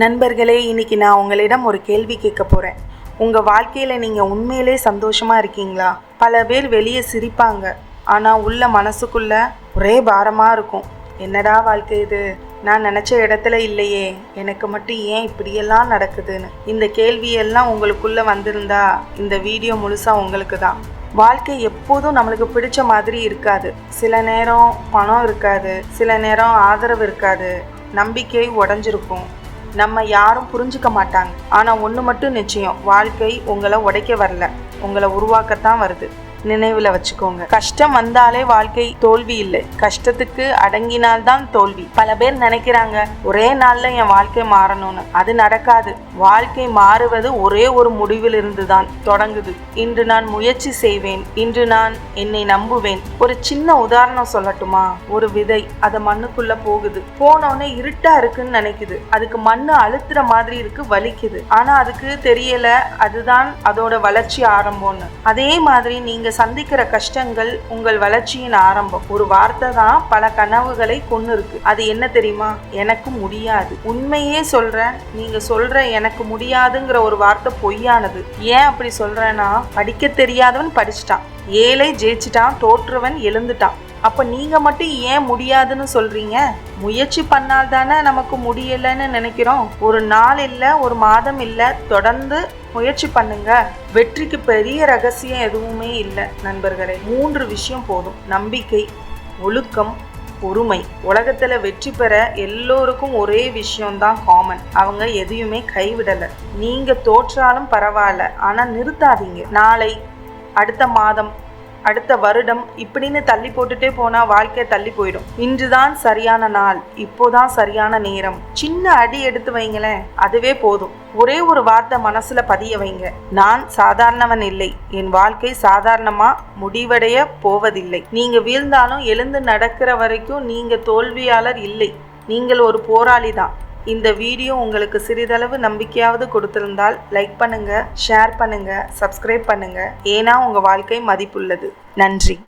நண்பர்களே இன்னைக்கு நான் உங்களிடம் ஒரு கேள்வி கேட்க போகிறேன் உங்கள் வாழ்க்கையில் நீங்கள் உண்மையிலே சந்தோஷமாக இருக்கீங்களா? பல பேர் வெளியே சிரிப்பாங்க. ஆனால் உள்ள மனசுக்குள்ள ஒரே பாரமாக இருக்கும். என்னடா வாழ்க்கை இது? நான் நினச்ச இடத்துல இல்லையே. எனக்கு மட்டும் ஏன் இப்படியெல்லாம் நடக்குதுன்னு? இந்த கேள்வியெல்லாம் உங்களுக்குள்ளே வந்திருந்தா இந்த வீடியோ முழுசாக உங்களுக்கு தான். வாழ்க்கை எப்போதும் நம்மளுக்கு பிடிச்ச மாதிரி இருக்காது. சில நேரம் பணம் இருக்காது. சில நேரம் ஆதரவு இருக்காது. நம்பிக்கை உடஞ்சிருக்கும். நம்ம யாரும் புரிஞ்சுக்க மாட்டாங்க. ஆனால் ஒன்று மட்டும் நிச்சயம். வாழ்க்கை உங்களை உடைக்க வரல. உங்களை உருவாக்கத்தான் வருது. நினைவில் வச்சுக்கோங்க. கஷ்டம் வந்தாலே வாழ்க்கை தோல்வி இல்லை. கஷ்டத்துக்கு அடங்கினால்தான் தோல்வி. பல பேர் நினைக்கிறாங்க ஒரே நாளில் என் வாழ்க்கை மாறணும்னு. அது நடக்காது. வாழ்க்கை மாறுவது ஒரே ஒரு முடிவில் இருந்துதான் தொடங்குது. இன்று நான் முயற்சி செய்வேன். இன்று நான் என்னை நம்புவேன். ஒரு சின்ன உதாரணம் சொல்லட்டுமா? ஒரு விதை அது மண்ணுக்குள்ள போகுது. போனோடனே இருட்டா இருக்குன்னு நினைக்குது. அதுக்கு மண்ணு அழுத்துற மாதிரி இருக்கு வலிக்குது. ஆனா அதுக்கு தெரியல அதுதான் அதோட வளர்ச்சி ஆரம்பம்னு. அதே மாதிரி நீங்க சந்திக்கிற கஷ்டங்கள் உங்கள் வளர்ச்சியின் ஆரம்பம். ஒரு வார்த்தை தான் பல கனவுகளை கொண்டு இருக்கு அது என்ன தெரியுமா? எனக்கு முடியாது. உண்மையே சொல்கிறேன் நீங்கள் சொல்கிற எனக்கு முடியாதுங்கிற ஒரு வார்த்தை பொய்யானது. ஏன் அப்படி சொல்கிறேன்னா படிக்க தெரியாதவன் படிச்சிட்டான். ஏழை ஜெயிச்சிட்டான் தோற்றுவன் எழுந்துட்டான். அப்போ நீங்கள் மட்டும் ஏன் முடியாதுன்னு சொல்கிறீங்க முயற்சி பண்ணால் தானே நமக்கு முடியலன்னு நினைக்கிறோம். ஒரு நாள் இல்லை ஒரு மாதம் இல்லை தொடர்ந்து முயற்சி பண்ணுங்க. வெற்றிக்கு பெரிய ரகசியம் எதுவுமே இல்லை நண்பர்களே. மூன்று விஷயம் போதும். நம்பிக்கை ஒழுக்கம் பொறுமை. உலகத்தில் வெற்றி பெற எல்லோருக்கும் ஒரே விஷயம்தான் காமன் அவங்க எதையுமே கைவிடலை. நீங்கள் தோற்றாலும் பரவாயில்ல. ஆனால் நிறுத்தாதீங்க. நாளை அடுத்த மாதம் அடுத்த வருடம் இப்படின்னு தள்ளி போட்டுட்டே போனா வாழ்க்கை தள்ளி போயிடும். இன்றுதான் சரியான நாள் இப்போதான் சரியான நேரம். சின்ன அடி எடுத்து வைங்களேன் அதுவே போதும். ஒரே ஒரு வார்த்தை மனசுல பதிய வைங்க. நான் சாதாரணவன் இல்லை. என் வாழ்க்கை சாதாரணமா முடிவடைய போவதில்லை. நீங்க வீழ்ந்தாலும் எழுந்து நடக்கிற வரைக்கும் நீங்க தோல்வியாளர் இல்லை. நீங்கள் ஒரு போராளி தான் இந்த வீடியோ உங்களுக்கு சிறிதளவு நம்பிக்கையாவது கொடுத்திருந்தால் லைக் பண்ணுங்க ஷேர் பண்ணுங்க சப்ஸ்கிரைப் பண்ணுங்க. ஏன்னா உங்க வாழ்க்கை மதிப்புள்ளது. நன்றி.